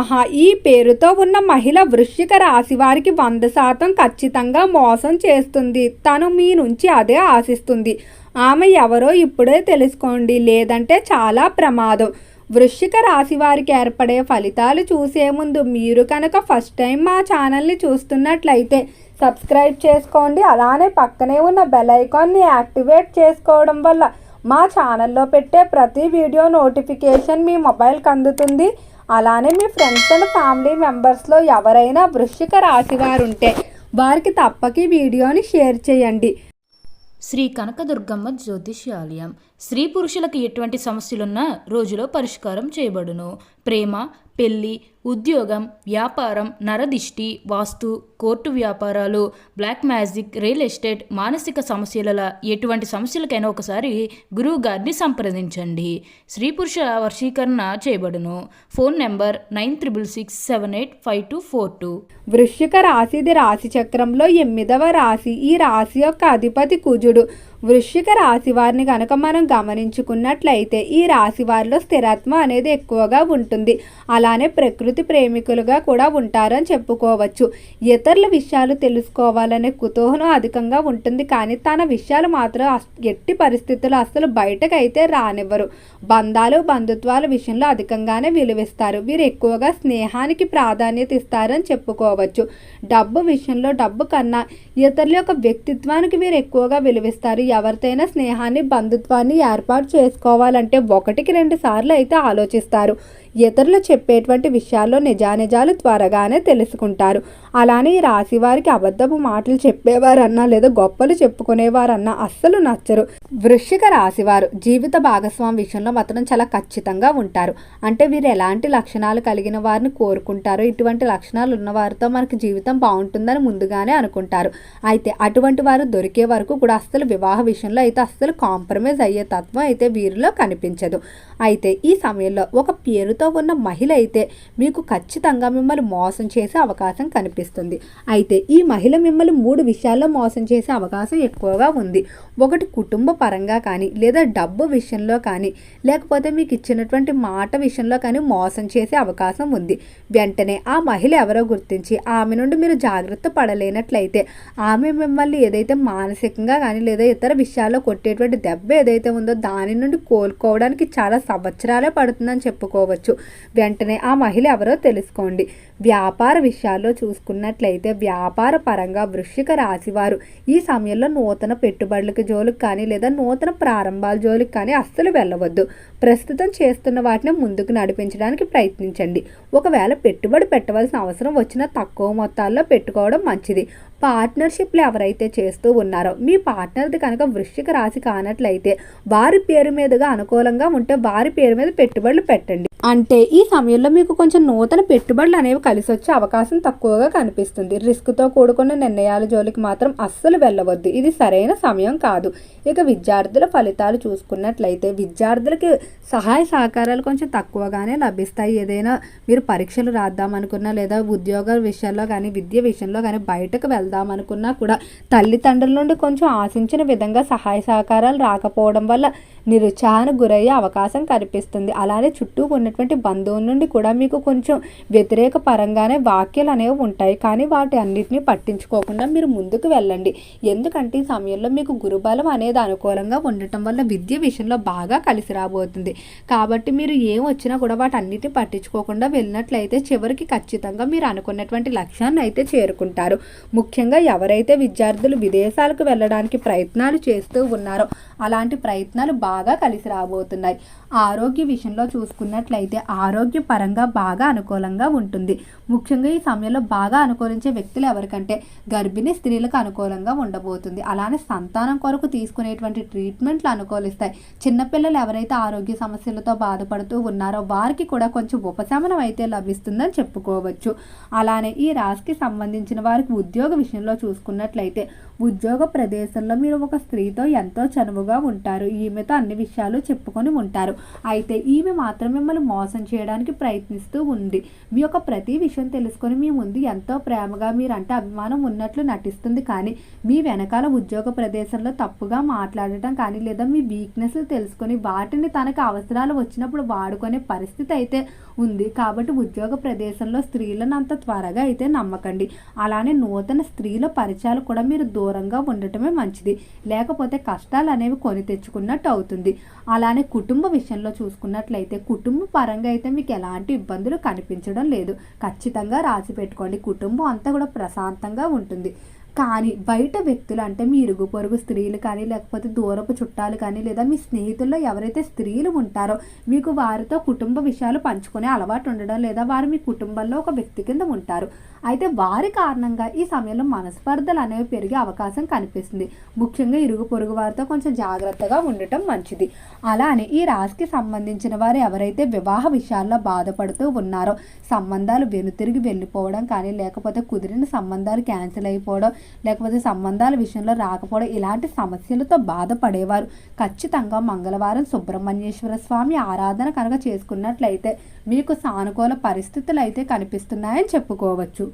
మహా ఈ పేరుతో ఉన్న మహిళ వృశ్చిక రాశి వారికి వంద శాతం ఖచ్చితంగా మోసం చేస్తుంది. తను మీ నుంచి అదే ఆశిస్తుంది. ఆమె ఎవరో ఇప్పుడే తెలుసుకోండి. లేదంటే చాలా ప్రమాదం. వృశ్చిక రాశి వారికి ఏర్పడే ఫలితాలు చూసే ముందు మీరు కనుక ఫస్ట్ టైం మా ఛానల్ని చూస్తున్నట్లయితే సబ్స్క్రైబ్ చేసుకోండి. అలానే పక్కనే ఉన్న బెల్ ఐకాన్ని యాక్టివేట్ చేసుకోవడం వల్ల మా ఛానల్లో పెట్టే ప్రతి వీడియో నోటిఫికేషన్ మీ మొబైల్కి అందుతుంది. అలానే మీ ఫ్రెండ్స్ అండ్ ఫ్యామిలీ మెంబర్స్లో ఎవరైనా వృశ్చిక రాశి వారు ఉంటే వారికి తప్పక ఈ వీడియోని షేర్ చేయండి. శ్రీ కనకదుర్గమ్మ జ్యోతిష్యాలయం. స్త్రీ పురుషులకు ఎటువంటి సమస్యలున్నా రోజులో పరిష్కారం చేయబడును. ప్రేమ పెళ్ళి ఉద్యోగం వ్యాపారం నరదిష్టి వాస్తు కోర్టు వ్యాపారాలు బ్లాక్ మ్యాజిక్ రియల్ ఎస్టేట్ మానసిక సమస్యల ఎటువంటి సమస్యలకైనా ఒకసారి గురువు గారిని సంప్రదించండి. స్త్రీ పురుష వర్షీకరణ చేయబడును. Phone number nine triple six seven eight five two four two. వృశ్చిక రాశిది రాశి చక్రంలో ఎనిమిదవ రాశి ఈ రాశి యొక్క అధిపతి కుజుడు. వృశ్చిక రాశి వారిని కనుక మనం గమనించుకున్నట్లయితే ఈ రాశి వారిలో స్థిరత్వం అనేది ఎక్కువగా ఉంటుంది. అలానే ప్రకృతి ప్రేమికులుగా కూడా ఉంటారని చెప్పుకోవచ్చు. ఇతరుల విషయాలు తెలుసుకోవాలనే కుతూహలం అధికంగా ఉంటుంది. కానీ తన విషయాలు మాత్రం అస్- ఎట్టి పరిస్థితుల్లో అసలు బయటకు అయితే రానివ్వరు. బంధాలు బంధుత్వాల విషయంలో అధికంగానే విలువిస్తారు. వీరు ఎక్కువగా స్నేహానికి ప్రాధాన్యత ఇస్తారని చెప్పుకోవచ్చు. డబ్బు విషయంలో డబ్బు కన్నా ఇతరుల యొక్క వ్యక్తిత్వానికి వీరు ఎక్కువగా విలువిస్తారు. ఎవరితోనైనా స్నేహాన్ని బంధుత్వాన్ని ఏర్పాటు చేసుకోవాలంటే ఒకటికి రెండు సార్లు అయితే ఆలోచిస్తారు. ఇతరులు చెప్పేటువంటి విషయాల్లో నిజానిజాలు త్వరగానే తెలుసుకుంటారు. అలానే ఈ రాశి వారికి అబద్ధపు మాటలు చెప్పేవారన్నా లేదా గొప్పలు చెప్పుకునేవారన్నా అస్సలు నచ్చరు. వృశ్చిక రాశివారు జీవిత భాగస్వామి విషయంలో మాత్రం చాలా ఖచ్చితంగా ఉంటారు. అంటే వీరు ఎలాంటి లక్షణాలు కలిగిన వారిని కోరుకుంటారో ఇటువంటి లక్షణాలు ఉన్న వారితో మనకి జీవితం బాగుంటుందని ముందుగానే అనుకుంటారు. అయితే అటువంటి వారు దొరికే వరకు కూడా అస్సలు వివాహ విషయంలో అయితే అస్సలు కాంప్రమైజ్ అయ్యే తత్వం అయితే వీరిలో కనిపించదు. అయితే ఈ సమయంలో ఒక పేరుతో ఉన్న మహిళ అయితే మీకు ఖచ్చితంగా మిమ్మల్ని మోసం చేసే అవకాశం కనిపిస్తుంది. అయితే ఈ మహిళ మిమ్మల్ని మూడు విషయాల్లో మోసం చేసే అవకాశం ఎక్కువగా ఉంది. ఒకటి కుటుంబ పరంగా కానీ లేదా డబ్బు విషయంలో కానీ లేకపోతే మీకు ఇచ్చినటువంటి మాట విషయంలో కానీ మోసం చేసే అవకాశం ఉంది. వెంటనే ఆ మహిళ ఎవరో గుర్తించి ఆమె నుండి మీరు జాగ్రత్త పడలేనట్లయితే ఆమె మిమ్మల్ని ఏదైతే మానసికంగా కానీ లేదా ఇతర విషయాల్లో కొట్టేటువంటి దెబ్బ ఏదైతే ఉందో దాని నుండి కోలుకోవడానికి చాలా సంవత్సరాలే పడుతుందని చెప్పుకోవచ్చు. వెంటనే ఆ మహిళ ఎవరో తెలుసుకోండి. వ్యాపార విషయాల్లో చూసుకున్నట్లయితే వ్యాపార పరంగా వృశ్చిక రాశివారు ఈ సమయంలో నూతన పెట్టుబడులకు జోలికి కానీ లేదా నూతన ప్రారంభాల జోలికి కానీ అస్సలు వెళ్ళవద్దు. ప్రస్తుతం చేస్తున్న వాటిని ముందుకు నడిపించడానికి ప్రయత్నించండి. ఒకవేళ పెట్టుబడి పెట్టవలసిన అవసరం వచ్చినా తక్కువ మొత్తాల్లో పెట్టుకోవడం మంచిది. పార్ట్నర్షిప్లు ఎవరైతే చేస్తూ ఉన్నారో మీ పార్ట్నర్ది కనుక వృశ్చిక రాశి కానట్లయితే వారి పేరు మీదుగా అనుకూలంగా ఉంటే వారి పేరు మీద పెట్టుబడులు పెట్టండి. అంటే ఈ సమయంలో మీకు కొంచెం నూతన పెట్టుబడులు అనేవి కలిసి వచ్చే అవకాశం తక్కువగా కనిపిస్తుంది. రిస్క్తో కూడుకున్న నిర్ణయాల జోలికి మాత్రం అస్సలు వెళ్ళవద్దు. ఇది సరైన సమయం కాదు. ఇక విద్యార్థుల ఫలితాలు చూసుకున్నట్లయితే విద్యార్థులకి సహాయ సహకారాలు కొంచెం తక్కువగానే లభిస్తాయి. ఏదైనా మీరు పరీక్షలు రాద్దామనుకున్నా లేదా ఉద్యోగ విషయాల్లో కానీ విద్య విషయంలో కానీ బయటకు వెళ్దాం అనుకున్నా కూడా తల్లిదండ్రుల నుండి కొంచెం ఆశించిన విధంగా సహాయ సహకారాలు రాకపోవడం వల్ల నిరుత్సాహానికి గురయ్యే అవకాశం కనిపిస్తుంది అలానే చుట్టూ ఉన్నటువంటి బంధువుల నుండి కూడా మీకు కొంచెం వ్యతిరేక పరంగానే వాక్యాలు అనేవి ఉంటాయి. కానీ వాటి అన్నిటినీ పట్టించుకోకుండా మీరు ముందుకు వెళ్ళండి. ఎందుకంటే ఈ సమయంలో మీకు గురుబలం అనేది అనుకూలంగా ఉండటం వల్ల విద్య విషయంలో బాగా కలిసి రాబోతుంది. కాబట్టి మీరు ఏం వచ్చినా కూడా వాటన్నిటిని పట్టించుకోకుండా వెళ్ళినట్లయితే చివరికి ఖచ్చితంగా మీరు అనుకున్నటువంటి లక్ష్యాన్ని అయితే చేరుకుంటారు. ముఖ్యంగా ఎవరైతే విద్యార్థులు విదేశాలకు వెళ్ళడానికి ప్రయత్నాలు చేస్తూ ఉన్నారో అలాంటి ప్రయత్నాలు బాగా కలిసి రాబోతున్నాయి. ఆరోగ్య విషయంలో చూసుకున్నట్లయితే ఆరోగ్య పరంగా బాగా అనుకూలంగా ఉంటుంది. ముఖ్యంగా ఈ సమయంలో బాగా అనుకూలించే వ్యక్తులు ఎవరికంటే గర్భిణీ స్త్రీలకు అనుకూలంగా ఉండబోతుంది. అలానే సంతానం కొరకు తీసుకునేటువంటి ట్రీట్మెంట్లు అనుకూలిస్తాయి. చిన్నపిల్లలు ఎవరైతే ఆరోగ్య సమస్యలతో బాధపడుతూ ఉన్నారో వారికి కూడా కొంచెం ఉపశమనం అయితే లభిస్తుందని చెప్పుకోవచ్చు. అలానే ఈ రాశికి సంబంధించిన వారికి ఉద్యోగ విషయంలో చూసుకున్నట్లయితే ఉద్యోగ ప్రదేశంలో మీరు ఒక స్త్రీతో ఎంతో చనువుగా ఉంటారు. ఈమెతో అన్ని విషయాలు చెప్పుకొని ఉంటారు. అయితే ఈమె మాత్రం మిమ్మల్ని మోసం చేయడానికి ప్రయత్నిస్తూ ఉంది. మీ యొక్క ప్రతి విషయం తెలుసుకొని మీ ముందు ఎంతో ప్రేమగా మీరంటే అభిమానం ఉన్నట్లు నటిస్తుంది కానీ మీ వెనకాల ఉద్యోగ ప్రదేశంలో తప్పుగా మాట్లాడటం కానీ లేదా మీ వీక్నెస్ తెలుసుకొని వాటిని తనకు అవసరాలు వచ్చినప్పుడు వాడుకునే పరిస్థితి అయితే ఉంది. కాబట్టి ఉద్యోగ ప్రదేశంలో స్త్రీలను అంత త్వరగా అయితే నమ్మకండి. అలానే నూతన స్త్రీల పరిచయాలు కూడా మీరు దూరంగా ఉండటమే మంచిది. లేకపోతే కష్టాలు అనేవి కొని తెచ్చుకున్నట్టు అవుతుంది. అలానే కుటుంబ విషయంలో చూసుకున్నట్లయితే కుటుంబ పరంగా అయితే మీకు ఎలాంటి ఇబ్బందులు కనిపించడం లేదు. ఖచ్చితంగా రాసి పెట్టుకోండి. కుటుంబం అంతా కూడా ప్రశాంతంగా ఉంటుంది. కానీ బయట వ్యక్తులు అంటే మీ ఇరుగు పొరుగు స్త్రీలు కానీ లేకపోతే దూరపు చుట్టాలు కానీ లేదా మీ స్నేహితుల్లో ఎవరైతే స్త్రీలు ఉంటారో మీకు వారితో కుటుంబ విషయాలు పంచుకునే అలవాటు ఉండడం లేదా వారు మీ కుటుంబంలో ఒక వ్యక్తి కింద ఉంటారు. అయితే వారి కారణంగా ఈ సమయంలో మనస్పర్ధలు అనేవి పెరిగే అవకాశం కనిపిస్తుంది. ముఖ్యంగా ఇరుగు పొరుగు వారితో కొంచెం జాగ్రత్తగా ఉండటం మంచిది. అలానే ఈ రాశికి సంబంధించిన వారు ఎవరైతే వివాహ విషయాల్లో బాధపడుతూ ఉన్నారో సంబంధాలు వెనుతిరిగి వెళ్ళిపోవడం కానీ లేకపోతే కుదిరిన సంబంధాలు క్యాన్సిల్ అయిపోవడం లేకపోతే సంబంధాల విషయంలో రాకపోవడం ఇలాంటి సమస్యలతో బాధపడేవారు. ఖచ్చితంగా మంగళవారం సుబ్రహ్మణ్యేశ్వర స్వామి ఆరాధన కనుక చేసుకున్నట్లయితే మీకు సానుకూల పరిస్థితులు అయితే కనిపిస్తున్నాయని చెప్పుకోవచ్చు.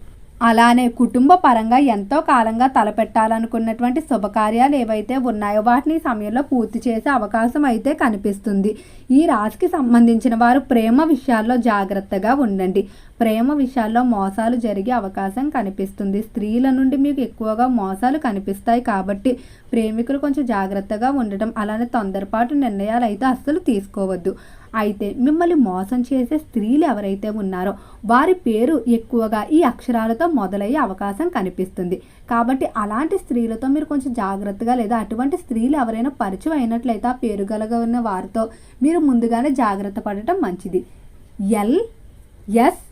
అలానే కుటుంబ పరంగా ఎంతో కాలంగా తలపెట్టాలనుకున్నటువంటి శుభకార్యాలు ఏవైతే ఉన్నాయో వాటిని సమయంలో పూర్తి చేసే అవకాశం అయితే కనిపిస్తుంది. ఈ రాశికి సంబంధించిన వారు ప్రేమ విషయాల్లో జాగ్రత్తగా ఉండండి. ప్రేమ విషయాల్లో మోసాలు జరిగే అవకాశం కనిపిస్తుంది. స్త్రీల నుండి మీకు ఎక్కువగా మోసాలు కనిపిస్తాయి కాబట్టి ప్రేమికులు కొంచెం జాగ్రత్తగా ఉండటం అలానే తొందరపాటు నిర్ణయాలు అయితే అస్సలు తీసుకోవద్దు. అయితే మిమ్మల్ని మోసం చేసే స్త్రీలు ఎవరైతే ఉన్నారో వారి పేరు ఎక్కువగా ఈ అక్షరాలతో మొదలయ్యే అవకాశం కనిపిస్తుంది. కాబట్టి అలాంటి స్త్రీలతో మీరు కొంచెం జాగ్రత్తగా లేదా అటువంటి స్త్రీలు ఎవరైనా పరిచయం అయినట్లయితే ఆ పేరు గలగన్న వారితో మీరు ముందుగానే జాగ్రత్త పడటం మంచిది. ఎల్ ఎస్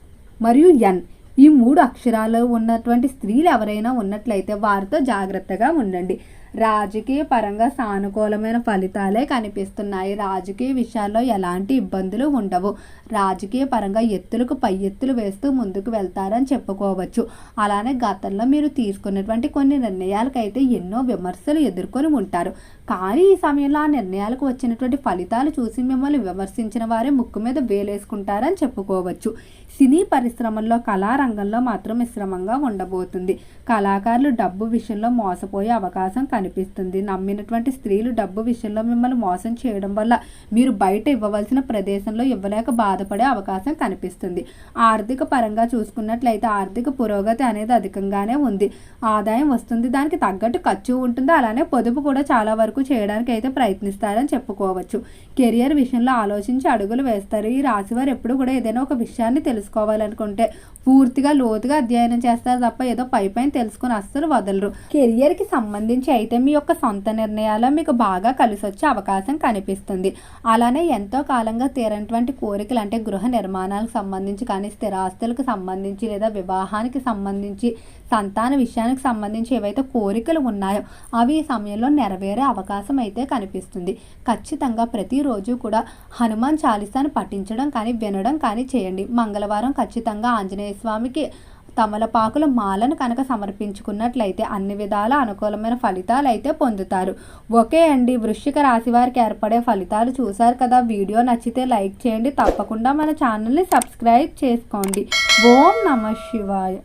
మరియు ఎన్. ఈ మూడు అక్షరాలు ఉన్నటువంటి స్త్రీలు ఎవరైనా ఉన్నట్లయితే వారితో జాగ్రత్తగా ఉండండి. రాజకీయ పరంగా సానుకూలమైన ఫలితాలే కనిపిస్తున్నాయి. రాజకీయ విషయాల్లో ఎలాంటి ఇబ్బందులు ఉండవు. రాజకీయ పరంగా ఎత్తులకు పై ఎత్తులు వేస్తూ ముందుకు వెళ్తారని చెప్పుకోవచ్చు. అలానే గతంలో మీరు తీసుకున్నటువంటి కొన్ని నిర్ణయాలకైతే ఎన్నో విమర్శలు ఎదుర్కొని ఉంటారు. కానీ ఈ సమయంలో ఆ నిర్ణయాలకు వచ్చినటువంటి ఫలితాలు చూసి మిమ్మల్ని విమర్శించిన వారే ముక్కు మీద వేలేసుకుంటారని చెప్పుకోవచ్చు. సినీ పరిశ్రమల్లో కళారంగంలో మాత్రం మిశ్రమంగా ఉండబోతుంది. కళాకారులు డబ్బు విషయంలో మోసపోయే అవకాశం కనిపిస్తుంది. నమ్మినటువంటి స్త్రీలు డబ్బు విషయంలో మిమ్మల్ని మోసం చేయడం వల్ల మీరు బయట ఇవ్వవలసిన ప్రదేశంలో ఇవ్వలేక బాధపడే అవకాశం కనిపిస్తుంది. ఆర్థిక పరంగా చూసుకున్నట్లయితే ఆర్థిక పురోగతి అనేది అధికంగానే ఉంది. ఆదాయం వస్తుంది దానికి తగ్గట్టు ఖర్చు ఉంటుంది. అలానే పొదుపు కూడా చాలా వరకు చేయడానికి అయితే ప్రయత్నిస్తారని చెప్పుకోవచ్చు. కెరియర్ విషయంలో ఆలోచించి అడుగులు వేస్తారు. ఈ రాశివారు ఎప్పుడు కూడా ఏదైనా ఒక విషయాన్ని తెలుసుకోవాలనుకుంటే పూర్తిగా లోతుగా అధ్యయనం చేస్తారు తప్ప ఏదో పై పైన తెలుసుకుని అస్సలు వదలరు. కెరియర్కి సంబంధించి అయితే మీ యొక్క సొంత నిర్ణయాలు మీకు బాగా కలిసి వచ్చే అవకాశం కనిపిస్తుంది. అలానే ఎంతో కాలంగా తీరనటువంటి కోరికలు అంటే గృహ నిర్మాణాలకు సంబంధించి కానీ స్థిరాస్తులకు సంబంధించి లేదా వివాహానికి సంబంధించి సంతాన విషయానికి సంబంధించి ఏవైతే కోరికలు ఉన్నాయో అవి ఈ సమయంలో నెరవేరే అవకాశం అయితే కనిపిస్తుంది. ఖచ్చితంగా ప్రతిరోజు కూడా హనుమాన్ చాలీసాను పఠించడం కానీ వినడం కానీ చేయండి. మంగళవారం ఖచ్చితంగా ఆంజనేయ స్వామికి తమలపాకుల మాలను కనుక సమర్పించుకున్నట్లయితే అన్ని విధాల అనుకూలమైన ఫలితాలు అయితే పొందుతారు. ఓకే అండి. వృశ్చిక రాశి వారికి ఏర్పడే ఫలితాలు చూశారు కదా. వీడియో నచ్చితే లైక్ చేయండి. తప్పకుండా మన ఛానల్ని సబ్స్క్రైబ్ చేసుకోండి. ఓం నమ శివాయ.